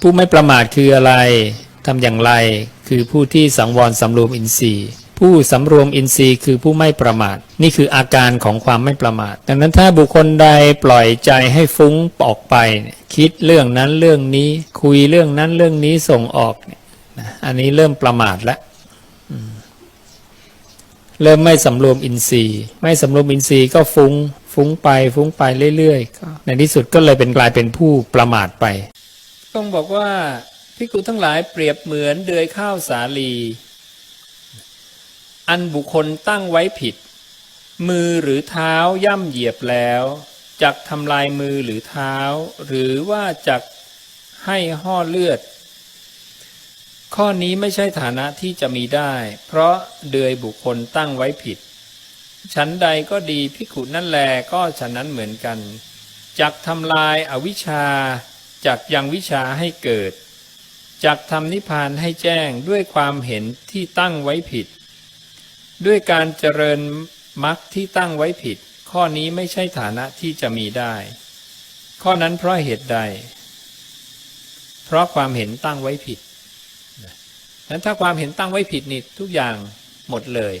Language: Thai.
ผู้ไม่ประมาทคืออะไรทำอย่างไร คือผู้ที่สังวรสำรวมอินทรีย์ ผู้สำรวมอินทรีย์คือผู้ไม่ประมาท นี่คืออาการของความไม่ประมาท ดังนั้นถ้าบุคคลใดปล่อยใจให้ฟุ้งออกไป คิดเรื่องนั้นเรื่องนี้ คุยเรื่องนั้นเรื่องนี้ส่งออกเนี่ยอันนี้เริ่มประมาทแล้วเริ่มไม่สำรวมอินทรีย์ ไม่สำรวมอินทรีย์ก็ฟุง้ง ฟุ้งไป ฟุ้งไปเรื่อยๆในที่สุดก็เลยเป็นกลายเป็นผู้ประมาทไป ต้องบอกว่าพิกุทั้งหลายเปรียบเหมือนเดือยข้าวสาลี อันบุคคลตั้งไว้ผิด มือหรือเท้าย่ำเหยียบแล้วจักทำลายมือหรือเท้า หรือว่าจักให้ห่อเลือด ข้อนี้ไม่ใช่ฐานะที่จะมีได้ เพราะเดือยบุคคลตั้งไว้ผิดฉันใดก็ดีพิขุนั่นแลก็ฉันนั้นเหมือนกันจักทำลายอวิชชา จักยังวิชาให้เกิด จักทำนิพพานให้แจ้งด้วยความเห็นที่ตั้งไว้ผิด ด้วยการเจริญมรรคที่ตั้งไว้ผิด ข้อนี้ไม่ใช่ฐานะที่จะมีได้ ข้อนั้นเพราะเหตุใด เพราะความเห็นตั้งไว้ผิดนั้นถ้าความเห็นตั้งไว้ผิดนี่ทุกอย่างหมดเลย